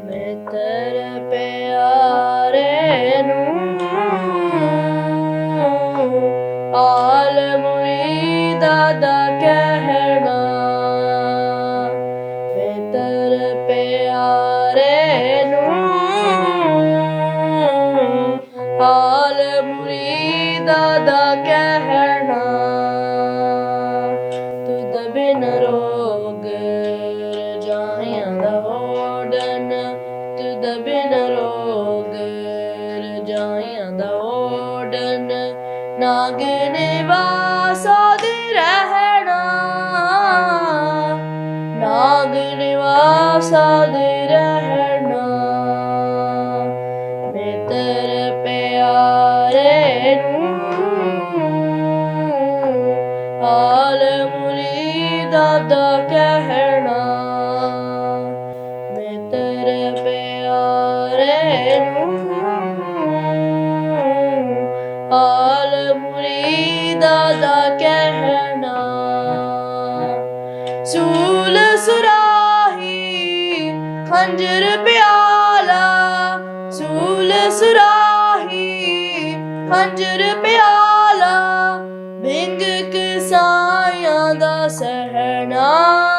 ਮਿੱਤਰ ਪਿਆਰੇ ਨੂੰ ਆਲ ਮੁਰੀਦਾ ਦਾ ਕਹਿਣਾ। ਮਿੱਤਰ ਪਿਆਰੇ ਨੂੰ ਆਲ ਮੁਰੀਦਾ ਦਾ ਕਹਿਣਾ। ਤੁਧ ਬਿਨ ਰੋਗ ਰਜਾਈਆਂ ਦਾ ਰਜਾਈਆਂ ਦਾ ਓਡਨ ਨਾਗ ਨਿਵਾਸਾ ਦੇ ਰਹਿਣਾ। ਨਾਗ ਨਿਵਾਸਾ ਦੇ ਰਹਿਣਾ। ਮਿੱਤਰ ਪਿਆਰੇ ਨੂੰ, ਹਾਲ ਮੁਰੀਦਾ ਦਾ ਕਹਿਣਾ। ਹਾਲ ਦਾ ਕਹਿਣਾ। ਸੂਲ ਸੁਰਾਹੀ, ਖੰਜਰ ਪਿਆਲਾ। ਸੂਲ ਸੁਰਾਹੀ, ਖੰਜਰ ਪਿਆਲਾ। ਬਿੰਗ ਕਸਾਇਆਂ ਦਾ ਸਹਿਣਾ।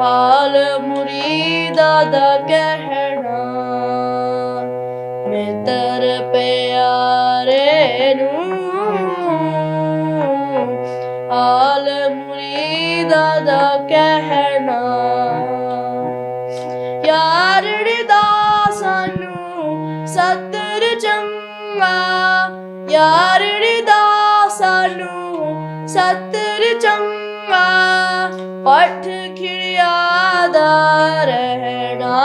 ਹਾਲ ਮੁਰੀਦਾ ਦਾ ਕਹਿਣਾ, ਮਿੱਤਰ ਪਿਆਰੇ ਨੂੰ, ਹਾਲ ਮੁਰੀਦਾ ਦਾ ਕਹਿਣਾ, ਯਾਰ ਦਾ ਸਾਨੂੰ ਸਤਰ ਚੰਗਾ, ਯਾਰ ਦਾ ਸਾਨੂੰ ਸਤਰ ਚੰਗਾ। ਪਠ ਖਿੜਿਆ ਦਾ ਰਹਿਣਾ।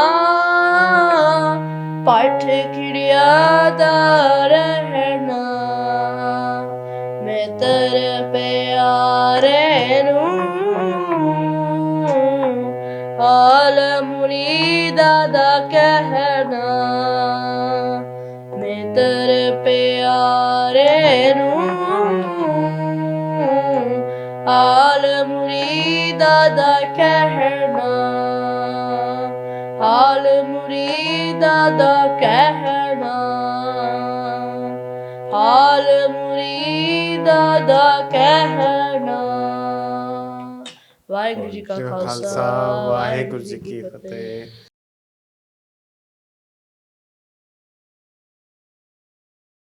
ਪਠ ਖਿੜਿਆ ਦਾ ਰਹਿਣਾ। ਮਿੱਤਰ ਪਿਆਰੇ ਨੂੰ ਹਾਲ ਮੁਰੀਦਾ ਦਾ ਕਹਿਣਾ। ਮਿੱਤਰ ਪਿਆਰੇ ਨੂੰ ਦਾ ਕਹਿਣਾ ਹਾਲ ਮੁਰੀਦਾ ਦਾ ਕਹਿਣਾ ਹਾਲ ਮੁਰੀਦਾ ਦਾ ਕਹਿਣਾ ਵਾਹਿਗੁਰੂ ਜੀ ਕਾ ਖਾਲਸਾ ਵਾਹਿਗੁਰੂ ਜੀ ਕੀ ਫਤਿਹ